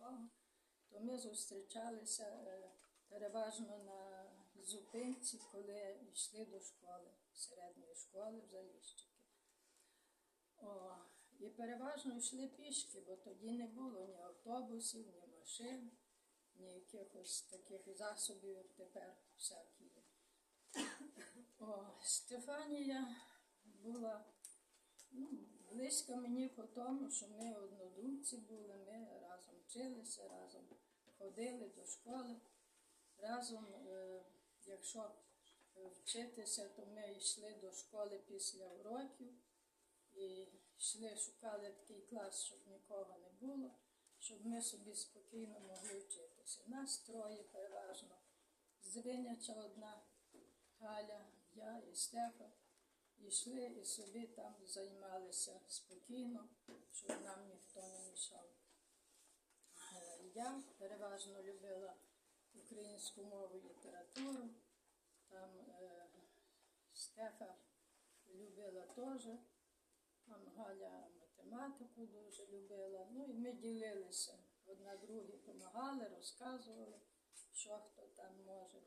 того, то ми зустрічалися е, переважно на зупинці, коли йшли до школи, середньої школи в Заліщики. О, і переважно йшли пішки, бо тоді не було ні автобусів, ні машин, ні якихось таких засобів, як тепер всякі. О, Стефанія була ну, близько мені по тому, що ми однодумці були, вчилися, разом ходили до школи. Разом, е, якщо е, вчитися, то ми йшли до школи після уроків і йшли, шукали такий клас, щоб нікого не було, щоб ми собі спокійно могли вчитися. Нас троє переважно. Звиняча одна Галя, я і Стефа. Йшли і собі там займалися спокійно, щоб нам ніхто. Е, Я переважно любила українську мову і літературу. Там е, Стефа любила теж. Там Галя математику дуже любила. Ну і ми ділилися. Одна другій допомагали, розказували, що хто там може.